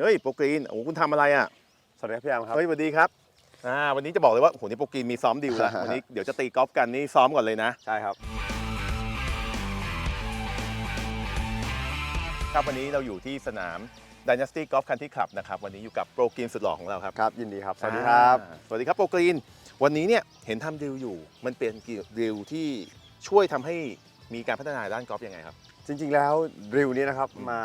เฮ้ยโปรกรีนโอ้คุณทำอะไรอะสวัสดีครับพี่แอมครับ เฮ้ยสวัสดีครับอ่าวันนี้จะบอกเลยว่าโอ้โหนี่โปรกรีนมีซ้อมดิวแล้ว วันนี้เดี๋ยวจะตีกอล์ฟกันนี่ซ้อมก่อนเลยนะ ใช่ครับ ครับวันนี้เราอยู่ที่สนาม Dynasty Golf Country Club นะครับวันนี้อยู่กับโปรกรีนสุดหล่อของเราครับครับยินดีครับ สวัสดีครับ อ่าสวัสดีครับโปรกรีน วันนี้เนี่ยเห็นทำดิวอยู่ มันเป็นดิวที่ช่วยทำให้มีการพัฒนาด้านกอล์ฟยังไงครับ จริงๆแล้วริวนี้นะครับอืมมา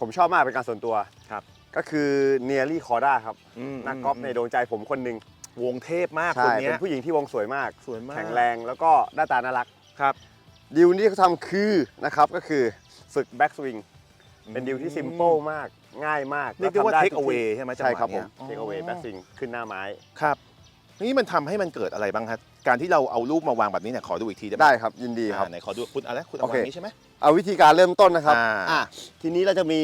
ผมชอบมากเป็นการส่วนตัวครับ ก็คือเนียรี่คอร์ด้าครับอืมนักกอล์ฟในดวงใจผมคนหนึ่งวงเทพมากคใช่นเนี้เป็ยนผู้หญิงที่วงสวยมาก สวยมากแข็งแรงแล้วก็หน้าตาน่ารัก ครับ ดิวนี้ที่เขาทำคือนะครับก็คือฝึกแบ็กสวิงเป็นดิวที่ซิมเ l ิลมากง่ายมากเรียกได้ว่าแล้วทำ take ทุกที่ away ใช่ไหมจังหวะใช่ครับผมเนี้ยเทคเอา a y แบ็กสวิงขึ้นหน้าไม้ ครับ นี่มันทำให้มันเกิดอะไรบ้างครับการที่เราเอารูปมาวางแบบนี้เนี่ยขอดูอีกทีได้ไหมได้ครับยินดีครับ อ่าไหนขอดูคุณอะไรคุณเอาโอวาเค งนี้ใช่ไหม เอาวิธีการเริ่มต้นนะครับอ่าอะทีนี้เราจะมี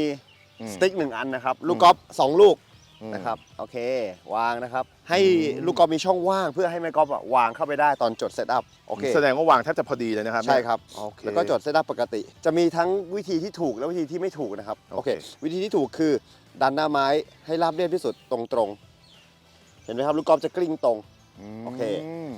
อืม สติ๊กหนึ่งอันนะครับ ลูกอืมกอล์ฟสองลูกอืม นะครับโอเค วางนะครับ ให้อืม ลูกกอล์ฟมีช่องว่างเพื่อให้แม่กอล์ฟอะวางเข้าไปได้ตอนจดเซตอัพโอเคแสดงว่าวางแทบจะพอดีเลยนะครับใช่ครับ โอเค แล้วก็จดเซตอัพปกติ จะมีทั้งวิธีที่ถูกและวิธีที่ไม่ถูกนะครับโอโอเคเค วิธีที่ถูกคือดันหน้าไม้ให้ราบเรียบที่สุดตรงๆ เห็นไหมครับลูกกอล์ฟจะกลิ้งตรง โอเค ม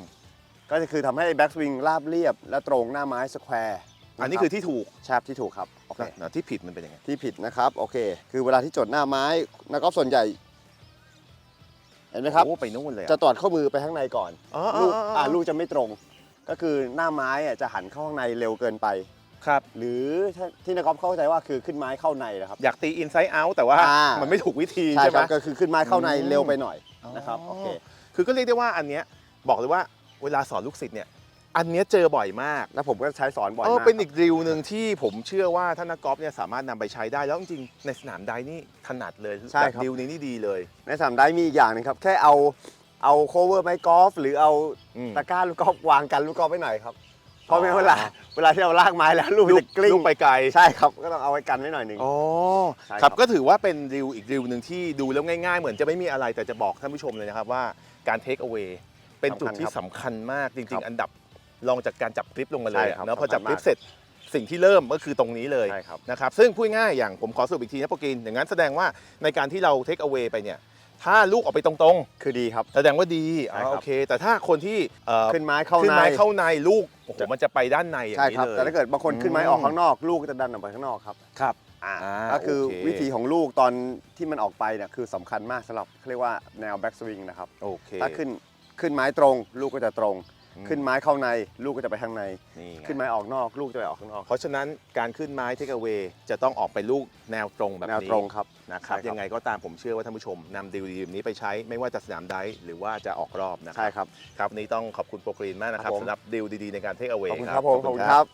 ก็จะคือทำให้แบ็กสวิงราบเรียบ และตรงหน้าไม้สแควร์อันนี้คือที่ถูกแชบที่ถูกครับโอเค นะที่ผิดมันเป็นยังไง ที่ผิดนะครับ โอเค คือเวลาที่จดหน้าไม้นักกอล์ฟส่วนใหญ่ เห็นไหมครับ โอ้ไปนู่นเลยอะจะตอดข้อมือไปข้างในก่อน อ๋อลูกอ๋ออ๋ออ่อ่าลูกจะไม่ตรง ก็คือหน้าไม้อะจะหันเข้าข้างในเร็วเกินไป ครับ หรือถ้าที่นักกอล์ฟเข้าใจว่าคือขึ้นไม้เข้าในนะครับ อยากตีอินไซ e ์เอาแต่ว่าอ่ามั มันไม่ถูกวิธีใช่ใช่ไหคม รับก็คือขึ้นไม้เข้าในอืม เร็วไปหน่อยนะครับโอเค คือก็เรียกได้ว่าอันเนี้ยบอกเลยว่าเวลาสอนลูกศิษย์เนี่ยอันเนี้ยเจอบ่อยมากแล้วผมก็ใช้สอนบ่อยเออมากเป็นอีกดิวหนึ่งที่ผมเชื่อว่าท่านนักกอล์ฟเนี่ยสามารถนำไปใช้ได้แล้วจริงๆในสนามใดนี่ถนัดเลยใช่แบบครับดิวนี้นี่ดีเลยในสนามได้มีอีกอย่างหนึงครับ แค่เอาเอาโคเวอร์ไม้กอล์ฟหรือเอาอืม ตะกร้าลูกกอล์ฟวางกันลูกกอล์ฟไว้หน่อยครับ เพราะไม่งั้นเวลาเวลาที่เราลากไม้แล้วลูกลูมันกจะกลิ้งลูกไปไกล ใช่ครับก็ต้องเอาไว้กันไว้หน่อยหนึง อ๋อใช่คครัรับบ ก็ถือว่าเป็นดิวอีกดิวหนึ่งที่ดูแล้วง่ายๆ เหมือนจะไม่มีอะไรแต่จะบอกท่านผู้ชมเลยนะครับว่าการเทคเอา a y เป็นจุดที่สำคัญมากจริงๆอันดับรองจากการจับกริปลงมาเลยใช่อะครับเนอะพอจับสำคัญกริปมาก เสร็จสิ่งที่เริ่มก็คือตรงนี้เลยใช่ครับ นะครับซึ่งพูดง่ายๆอย่างผมขอสรุปอีกทีนะโปรกินอย่างนั้นแสดงว่าในการที่เราเทคเอา a y ไปเนี่ย ถ้าลูกออกไปตรงคือดีครับ ๆ แสดงว่าดีใช่อ๋อครับ โอเค แต่ถ้าคนที่เอ่อขึ้นไม้เข้าขึ้นในไม้เข้าในลูกโอ้โหจะมันจะไปด้านในอย่าใช่งนี้ครับเลยแต่ถ้าเกิดบางคนขึ้นไม้อืมออกข้างนอก ลูกก็จะดันออกไปข้างนอกครับครับ อ่าอ่าก็คือโอเค วิธีของลูกตอนที่มันออกไปเนี่ยคือสำคัญมากสำหรับเขาเรียกว่าแนวแบ็กสวิงนะครับ โอเค ถ้าขึ้นขึ้นไม้ตรง ลูกก็จะตรงอืม ขึ้นไม้เข้าในลูกก็จะไปข้างใน นี่ไงขึ้นไม้ออกนอกลูกจะไปออกข้างนอก เพราะฉะนั้นการขึ้นไม้เทคเอา a y จะต้องออกไปลูกแนวตรงแบบแนวนี้ตรงครับนะครับใช่ครับ ยังไงก็ตามผมเชื่อว่าท่านผู้ชมนำดีลดีแบบนี้ไปใช้ไม่ว่าจะสนามไดฟ์หรือว่าจะออกรอบนะคใช่รับครับ ครับวันนี้ต้องขอบคุณโปรกรีนมากนะครับครับผม สำหรับดีลดีๆในการเทคเอา a y ขอบคุณคครัรับบผมขอบคุณครับ